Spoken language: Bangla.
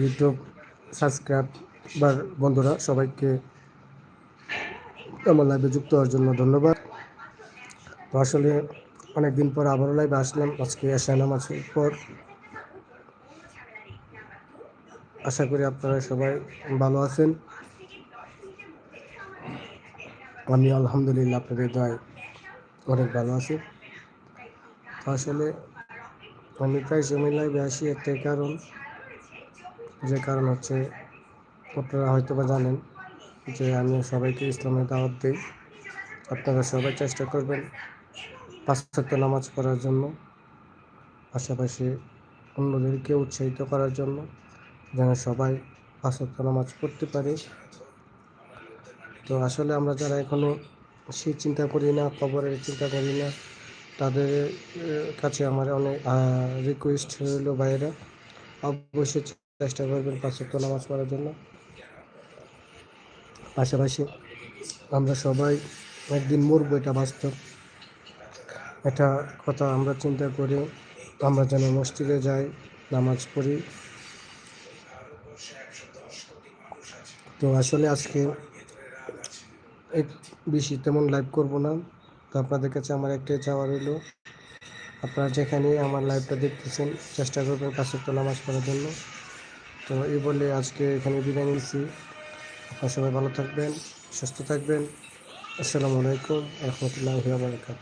ইউটিউব সাবস্ক্রাইব সাবস্ক্রাইবার বন্ধুরা সবাইকে আমার লাইভে যুক্ত হওয়ার জন্য ধন্যবাদ। তো আসলে অনেকদিন পর আবারও লাইভে আসলাম, আজকে এশা নামাজের পর। আশা করি আপনারা সবাই ভালো আছেন। আমি আলহামদুলিল্লাহ আপনাদের দয় অনেক ভালো আছি। তো আসলে আমি প্রায় সময় লাইভে আসি একটাই কারণ যে কারণ হচ্ছে আপনারা হয়তো বা জানেন যে আমি সবাইকে ইসলামের দাওয়াত দিই। আপনারা সবাই চেষ্টা করবেন সপ্তাহ নামাজ পড়ার জন্য, পাশাপাশি অন্যদেরকে উৎসাহিত করার জন্য যেন সবাই সপ্তাহ নামাজ পড়তে পারে। তো আসলে আমরা যারা এখনও সে চিন্তা করি না খবরের চিন্তা করি না, তাদের কাছে আমার অনেক রিকোয়েস্ট রইল ভাইয়েরা। অবশ্যই চেষ্টা করবেন পাঁচ সপ্তাহ নামাজ পড়ার জন্য। পাশাপাশি আমরা সবাই একদিন মরবো, এটা বাস্তব। এটা কথা আমরা চিন্তা করি, আমরা যেন মসজিদে যাই, নামাজ পড়ি। তো আসলে আজকে বেশি তেমন লাইভ করব না। তো আপনাদের কাছে আমার একটাই চাওয়া রইল, আপনারা যেখানে আমার লাইভটা দেখতেছেন, চেষ্টা করবেন কাছে নামাজ পড়ার জন্য। তো এই বলে আজকে এখানে বিদায় নিচ্ছি আপনার সবাই ভালো থাকবেন, সুস্থ থাকবেন। আসসালামু আলাইকুম রহমতুল্লাহ বারকাত